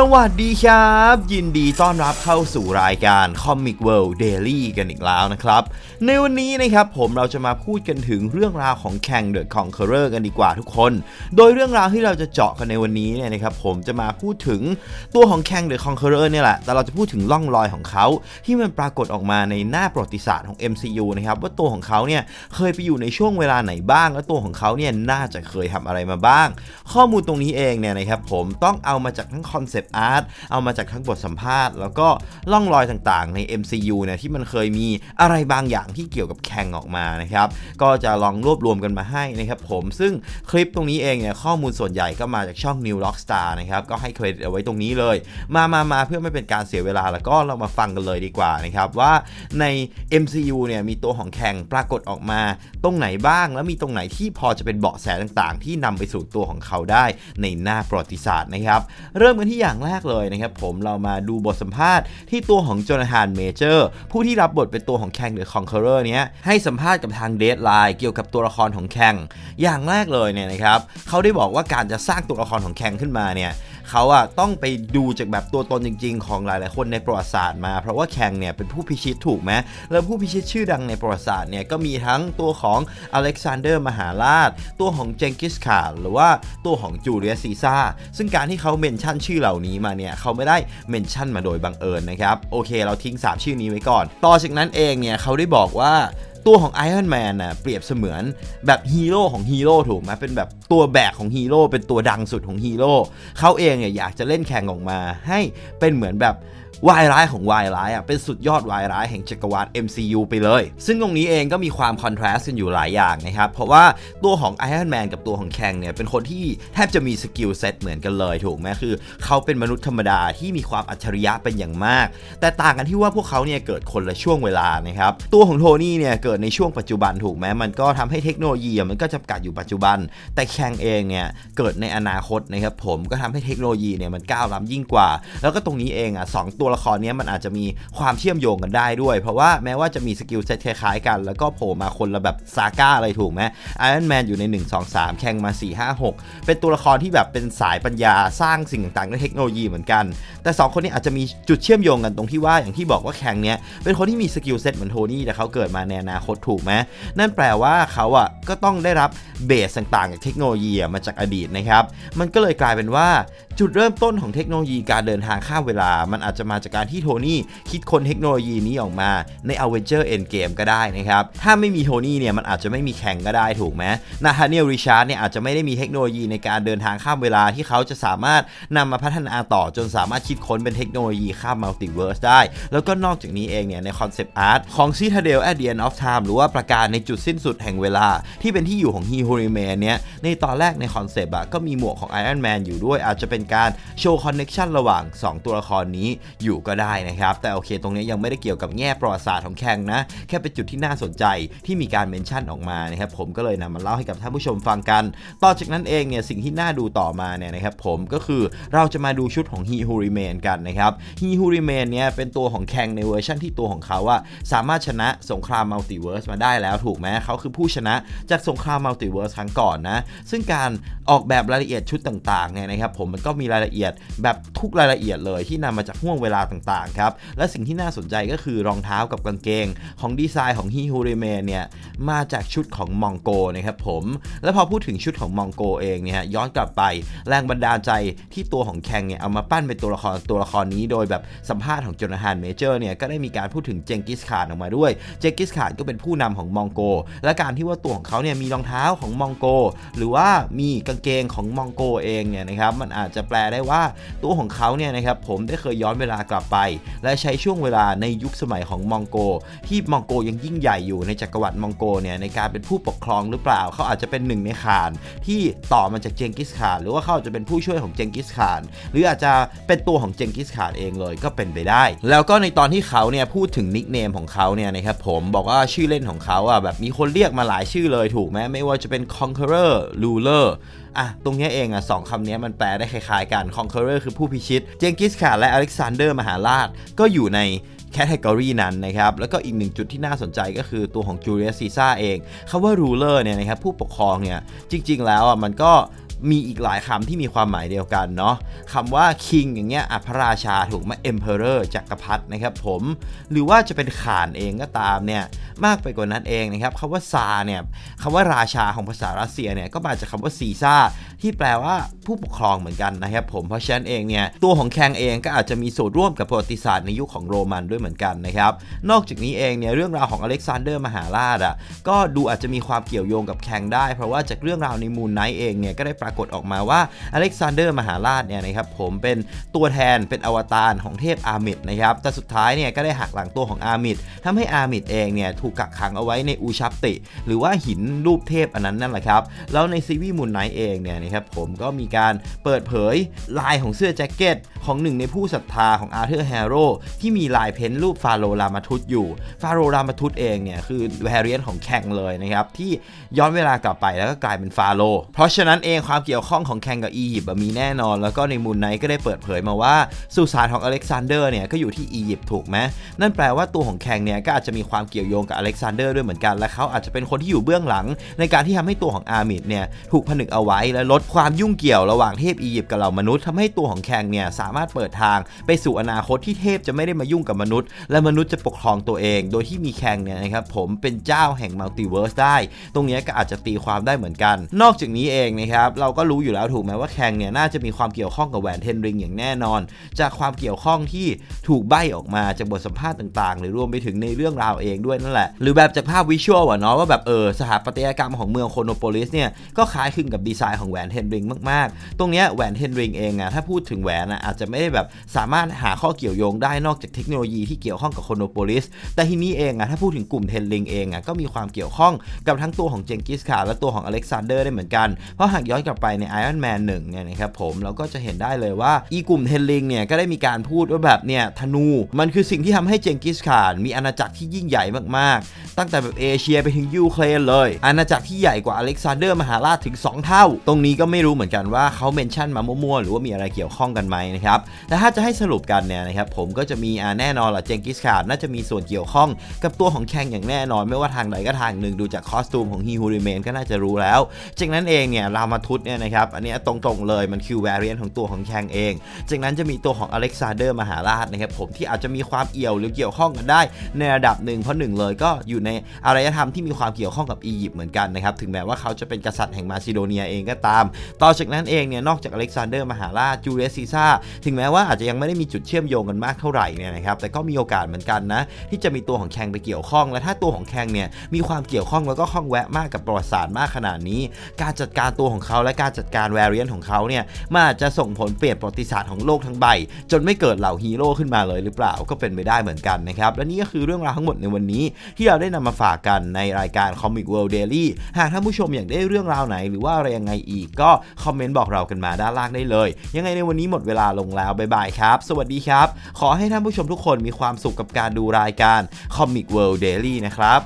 สวัสดีครับ ยินดีต้อนรับเข้าสู่รายการ Comic World Daily กันอีกแล้วนะครับ ในวันนี้นะครับผมเราจะมาพูดกันถึงเรื่องราวของแข่ง The Conqueror กันดีกว่าทุกคน โดยเรื่องราวที่เราจะเจาะกันในวันนี้เนี่ยนะครับผมจะมาพูดถึงตัวของแข่ง The Conqueror เนี่ยแหละ แต่เราจะพูดถึงล่องรอยของเขาที่มันปรากฏออกมาในหน้าประวัติศาสตร์ของ MCU นะครับว่าตัวของเขาเนี่ยเคยไปอยู่ในช่วงเวลาไหนบ้าง และตัวของเขาเนี่ยน่าจะเคยทำอะไรมาบ้าง ข้อมูลตรงนี้เองเนี่ยนะครับผมต้องเอามาจากทั้งคอนเซปต์อาร์ตเอามาจากทั้งบทสัมภาษณ์ แล้วก็ล่องรอยต่างๆ ใน MCU เนี่ยที่มันเคยมีอะไรบางอย่างที่เกี่ยวกับแข่งออกมานะครับ ก็จะลองรวบรวมกันมาให้นะครับผม ซึ่งคลิปตรงนี้เองเนี่ยข้อมูลส่วนใหญ่ก็มาจากช่อง New Rockstar นะครับ ก็ให้เครดิตเอาไว้ตรงนี้เลย มามามาเพื่อไม่เป็นการเสียเวลา แล้วก็เรามาฟังกันเลยดีกว่านะครับว่าใน MCU เนี่ยมีตัวของแข่งปรากฏออกมา ตรงไหนบ้าง แล้วมีตรงไหนที่พอจะเป็นเบาะแสต่างๆ ที่นำไปสู่ตัวของเขาได้ในหน้าประวัติศาสตร์นะครับ เริ่มกันที่อย่างแรกเลยนะครับผมเรามาดูบทสัมภาษณ์ที่ตัวของโจนาธานเมเจอร์ผู้ที่รับบทเป็นตัวของแข่งเดอะคอนเคอร์เรอร์เนี้ยให้สัมภาษณ์กับทางเดทไลน์เกี่ยวกับตัวละครของแคงอย่างแรกเลยเนี่ยนะครับเขาได้บอกว่าการจะสร้างตัวละครของแคงขึ้นมาเนี่ย เขาอะต้องไปดูจากแบบตัวตนจริง ๆ ของหลายๆคนในประวัติศาสตร์มา เพราะว่าแข่งเนี่ยเป็นผู้พิชิตถูกไหมแล้วผู้พิชิตชื่อดังในประวัติศาสตร์เนี่ยก็มีทั้งตัวของอเล็กซานเดอร์มหาราช ตัวของเจงกิสขานหรือว่าตัวของจูเลียสซีซ่าซึ่งการที่เขาเมนชั่นชื่อเหล่านี้มาเนี่ยเขาไม่ได้เมนชั่นมาโดยบังเอิญนะครับโอเค เราทิ้ง 3 ชื่อนี้ไว้ก่อน ต่อจากนั้นเองเนี่ยเขาได้บอกว่าตัวของ Iron Man น่ะเปรียบเสมือนแบบฮีโร่ของฮีโร่ถูกไหมเป็นแบบตัวแบกของฮีโร่เป็นตัวดังสุดของฮีโร่เขาเองเนี่ยอยากจะเล่นแข่งออกมา ให้เป็นเหมือนแบบวายร้ายของวายร้ายอะเป็นสุดยอดวายร้ายแห่งจักรวาล MCU ไปเลย ซึ่งตรงนี้เองก็มีความคอนทราสต์กันอยู่หลายอย่างนะครับ เพราะว่าตัวของ Iron Man กับตัวของแข่งเนี่ย เป็นคนที่แทบจะมีสกิลเซ็ตเหมือนกันเลยถูกไหมคือ เขาเป็นมนุษย์ธรรมดาที่มีความอัจฉริยะเป็นอย่างมาก แต่ต่างกันที่ว่าพวกเขาเนี่ย เกิดคนละช่วงเวลานะครับ ตัวของโทนี่เนี่ย เกิดในช่วงปัจจุบันถูกไหมมันก็ทำให้เทคโนโลยีมันก็จำกัดอยู่ปัจจุบัน แต่แข่งเองเนี่ยเกิดในอนาคตนะครับผมก็ทำให้เทคโนโลยีเนี่ยมันก้าวล้ำยิ่งกว่า แล้วก็ตรงนี้เองอะสองตัวละครนี้มันอาจจะมีความเชื่อมโยงกันได้ด้วย เพราะว่าแม้ว่าจะมีสกิลเซ็ตคล้ายๆกัน แล้วก็โผล่มาคนละแบบซาก้าอะไรถูกไหมไอรอนแมนอยู่ใน 1 2 3 แข่งมา 4 5 6 เป็นตัวละครที่แบบเป็นสายปัญญาสร้างสิ่งต่างๆด้วยเทคโนโลยีเหมือนกัน แต่ 2 คนนี้อาจจะมีจุดเชื่อมโยงกันตรงที่ว่าอย่างที่บอกว่าแข่งเนี้ยเป็นคนที่มีสกิลเซ็ตเหมือนโทนี่แต่เขาเกิดมาในอนาคตถูกไหมนั่นแปลว่าเขาอะก็ต้องได้รับเบสต่างๆจากเทคโนโลยีมาจากอดีตนะครับ มันก็เลยกลายเป็นว่า จุดเริ่มต้นของเทคโนโลยีการเดินทางข้ามเวลา มันอาจจะมาจากการที่โทนี่คิดค้นเทคโนโลยีนี้ออกมาใน Avenger Endgame ก็ได้นะครับ ถ้าไม่มีโทนี่เนี่ยมันอาจจะไม่มีแข่งก็ได้ถูกไหมนาธาเนียลริชาร์ดเนี่ยอาจจะไม่ได้มีเทคโนโลยีในการเดินทางข้ามเวลาที่เขาจะสามารถนำมาพัฒนาต่อจนสามารถคิดค้นเป็นเทคโนโลยีข้ามมัลติเวิร์สได้ แล้วก็นอกจากนี้เองเนี่ยในคอนเซปต์อาร์ตของ Citadel at the end of time หรือว่าประกาศในจุดสิ้นสุดแห่งเวลา ที่เป็นที่อยู่ของ He Who Remains เนี่ยในตอนแรกในคอนเซปต์อะก็มีหมวกของ Iron Man อยู่ด้วยอาจจะเป็นการโชว์คอนเน็ชันระหว่าง 2 ตัวละครนี้อยู่ก็ได้นะครับ แต่โอเคตรงนี้ยังไม่ได้เกี่ยวกับแง่ประวัติศาสตร์ของแข่งนะ แค่เป็นจุดที่น่าสนใจที่มีการเมนชั่นออกมานะครับผมก็เลยนำมาเล่าให้กับท่านผู้ชมฟังกัน ต่อจากนั้นเองเนี่ยสิ่งที่น่าดูต่อมาเนี่ยนะครับผมก็คือเราจะมาดูชุดของ He Who Remain กันนะครับ He Who Remain เนี่ยเป็นตัวของแข่งในเวอร์ชันที่ตัวของเขาอะสามารถชนะสงครามมัลติเวิร์สมาได้แล้วถูกไหมเขาคือผู้ชนะจากสงครามมัลติเวิร์สครั้งก่อนนะซึ่งการออกแบบรายละเอียดชุดต่างๆเนี่ยนะครับผมมันก็มีรายละเอียด แบบทุกรายละเอียดเลยที่นำมาจากห่วงเวลาต่างๆครับ และสิ่งที่น่าสนใจก็คือรองเท้ากับกางเกง ของดีไซน์ของฮีฮูเรเมนเนี่ยมาจากชุดของมองโกนะครับผม และพอพูดถึงชุดของมองโกเองเนี่ยย้อนกลับไปแรงบันดาลใจที่ตัวของแคงเนี่ยเอามาปั้นเป็นตัวละครตัวละครนี้โดยแบบสัมภาษณ์ของจนาธานเมเจอร์เนี่ยก็ได้มีการพูดถึงเจงกิสขานออกมาด้วย เจงกิสขานก็เป็นผู้นำของมองโก และการที่ว่าตัวของเขาเนี่ยมีรองเท้าของมองโก หรือว่ามีกางเกงของมองโกเองเนี่ยนะครับมันอาจจะแปลได้ว่าตัวของเขาเนี่ยนะครับผมได้เคยย้อนเวลากลับไป และใช้ช่วงเวลาในยุคสมัยของมองโก ที่มองโกยังยิ่งใหญ่อยู่ในจักรวรรดิมองโกเนี่ยในการเป็นผู้ปกครองหรือเปล่า เขาอาจจะเป็นหนึ่งในข่าน ที่ต่อมาจากเจงกิสข่าน หรือว่าเขาอาจจะเป็นผู้ช่วยของเจงกิสข่าน หรืออาจจะเป็นตัวของเจงกิสข่านเองเลยก็เป็นไปได้ แล้วก็ในตอนที่เขาเนี่ยพูดถึงนิกเนมของเขาเนี่ยนะครับผมบอกว่าชื่อเล่นของเขาอะแบบมีคนเรียกมาหลายชื่อเลยถูกไหมไม่ว่าจะเป็น conqueror ruler อะตรงนี้เองอะสองคำนี้มันแปลได้คล้ายๆกัน conqueror คือผู้พิชิต เจงกิสข่านและอเล็กซานเดอร์มหาราช ก็อยู่ในแคตตากรีนั้นนะครับ แล้วก็อีกหนึ่งจุดที่น่าสนใจก็คือตัวของจูเลียสซีซ่าเองคาว่ารูเลอร์เนี่ยนะครับผู้ปกครองเนี่ยจริง ๆ แล้วอะมันก็ มีอีกหลายคำที่มีความหมายเดียวกันเนาะคำว่า king อย่างเงี้ยอะพระราชาถูกไหม emperor จักรพรรดินะครับผม หรือว่าจะเป็นข่านเองก็ตามเนี่ยมากไปกว่านั้นเองนะครับคำว่าซาเนี่ยคำว่าราชาของภาษารัสเซียเนี่ยก็มาจากคำว่าซีซ่าที่แปลว่าผู้ปกครองเหมือนกันนะครับผมเพราะฉะนั้นเองเนี่ยตัวของแคงเองก็อาจจะมีส่วนร่วมกับประวัติศาสตร์ในยุคของโรมันด้วยเหมือนกันนะครับ นอกจากนี้เองเนี่ยเรื่องราวของอเล็กซานเดอร์มหาราชอะก็ดูอาจจะมีความเกี่ยวโยงกับแคงได้ เพราะว่าจากเรื่องราวในมูนไนท์เองเนี่ยก็ได้ปรากฏออกมาว่าอเล็กซานเดอร์มหาราชเนี่ยนะครับผมเป็นตัวแทนเป็นอวตารของเทพอามิดนะครับแต่สุดท้ายเนี่ยก็ได้หักหลังตัวของอามิดทำให้อามิดเองเนี่ยถูกกักขังเอาไว้ในอูชัปติ หรือว่าหินรูปเทพอันนั้นนั่นแหละครับแล้วในซีวีมูนไนเองเนี่ยนะครับผมก็มีการเปิดเผยลายของเสื้อแจ็คเก็ต ของหนึ่งในผู้ศรัทธาของอาร์เธอร์แฮโร่ที่มีลายเพ้นท์รูปฟาโรรามาทุตอยู่ ฟาโรรามาทุตเองเนี่ยคือแวรเรียนของแข่งเลยนะครับที่ย้อนเวลากลับไปแล้วก็กลายเป็นฟาโรเพราะฉะนั้นเองความเกี่ยวข้องของแข่งกับอียิปต์มีแน่นอน แล้วก็ในมูนไนก็ได้เปิดเผยมาว่าสุสานของอเล็กซานเดอร์เนี่ยก็อยู่ที่อียิปต์ถูกไหมนั่นแปลว่าตัวของแข่งเนี่ยก็อาจจะมีความเกี่ยวโยงกับอเล็กซานเดอร์ด้วยเหมือนกันและเขาอาจจะเป็นคนที่อยู่เบื้องหลัง ในการที่ทำให้ตัวของอาร์มิดเนี่ยถูกผนึกเอาไว้และลดความยุ่งเกี่ยวระหว่างเทพอียิปต์กับเหล่ามนุษย์ทำให้ตัวของแข่งเนี่ยสามารถเปิดทาง ไปสู่อนาคตที่เทพจะไม่ได้มายุ่งกับมนุษย์ และมนุษย์จะปกครองตัวเอง โดยที่มีแข่งเนี่ยนะครับผมเป็นเจ้าแห่งมัลติเวิร์สได้ ตรงนี้ก็อาจจะตีความได้เหมือนกัน นอกจากนี้เองนะครับเราก็รู้อยู่แล้วถูกไหมว่าแข่งเนี่ยน่าจะมีความเกี่ยวข้องกับแหวนเทนริงอย่างแน่นอน จากความเกี่ยวข้องที่ถูกใบ้ออกมาจากบทสัมภาษณ์ต่างๆ หรือรวมไปถึงในเรื่องราวเองด้วยนั่นแหละ หรือแบบจากภาพวิชวลอะเนาะว่าแบบเออสถาปัตยกรรมของเมืองโคโนโปลิสเนี่ยก็คล้ายคลึงกับดีไซน์ของแหวนเทนริงมากๆ ตรงเนี้ยแหวนเทนริงเองอะถ้าพูดถึงแหวนอะอาจจะไม่ได้แบบสามารถหาข้อเกี่ยวโยงได้นอกจากเทคโนโลยีที่เกี่ยวข้องกับโคโนโปลิสแต่ที่นี้เองอะถ้าพูดถึงกลุ่มเทนริงเองอะก็มีความเกี่ยวข้องกับทั้งตัวของเจงกิสข่าและตัวของอเล็กซานเดอร์ได้เหมือนกัน เพราะหากย้อนกลับไปใน Iron Man 1เนี่ยนะครับผมเราก็จะเห็นได้เลยว่าอีกลุ่มเทนริงเนี่ยก็ได้มีการพูดว่าแบบเนี่ยธนูมันคือสิ่งที่ทำให้เจงกิสข่านมีอาณาจักรที่ยิ่งใหญ่มากๆ ตั้งแต่แบบเอเชียไปถึงยูเครนเลย อาณาจักรที่ใหญ่กว่าอเล็กซานเดอร์มหาราชถึง 2 เท่า ตรงนี้ก็ไม่รู้เหมือนกันว่าเขาเมนชั่นมามั่วๆหรือว่ามีอะไรเกี่ยวข้องกันไหมนะครับแต่ถ้าจะให้สรุปกันเนี่ยนะครับผมก็จะมีแน่นอนละเจงกิสข่านน่าจะมีส่วนเกี่ยวข้องกับตัวของแข่งอย่างแน่นอน ไม่ว่าทางใดก็ทางหนึ่งดูจากคอสตูมของฮีฮูริเมนก็น่าจะรู้แล้วจากนั้นเองเนี่ยรามาทุตเนี่ยนะครับอันนี้ตรงๆเลยมันคือแวรเรียนของตัวของแข่งเอง จากนั้นจะมีตัวของอเล็กซานเดอร์มหาราชนะครับผมที่อาจจะมีความเอี่ยวหรือเกี่ยวข้องกันได้ในระดับหนึ่งเพราะหนึ่งเลยก็อยู่ในอารยธรรมที่มีความเกี่ยวข้องกับอียิปต์เหมือนกันนะครับถึงแม้ว่าเขาจะเป็นกษัตริย์แห่งมาซิโดเนียเองก็ตาม ต่อจากนั้นเองเนี่ยนอกจากอเล็กซานเดอร์มหาราชจูเลียสซีซ่าถึงแม้ว่าอาจจะยังไม่ได้มีจุดเชื่อมโยงกันมากเท่าไหร่เนี่ยนะครับแต่ก็มีโอกาสเหมือนกันนะ ที่จะมีตัวของแคงไปเกี่ยวข้อง และถ้าตัวของแคงเนี่ยมีความเกี่ยวข้องแล้วก็ข้องแวะมากกับประวัติศาสตร์มากขนาดนี้ การจัดการตัวของเขาและการจัดการแวรเรียนของเขาเนี่ยมันอาจจะส่งผลเปลี่ยนประวัติศาสตร์ของโลกทั้งใบ จนไม่เกิดเหล่าฮีโร่ขึ้นมาเลยหรือเปล่าก็เป็นไปได้เหมือนกันนะครับและนี่ก็คือเรื่องราวทั้งหมดในวันนี้ ที่เราได้นำมาฝากกันในรายการ Comic World Daily หากท่านผู้ชมอยากได้เรื่องราวไหน หรือว่าอะไรยังไงอีกก็คอมเมนต์บอกเรากันมาด้านล่างได้เลย ยังไงในวันนี้หมดเวลาลงแล้วบ๊ายบายครับ สวัสดีครับ ขอให้ท่านผู้ชมทุกคนมีความสุขกับการดูรายการ Comic World Daily นะครับ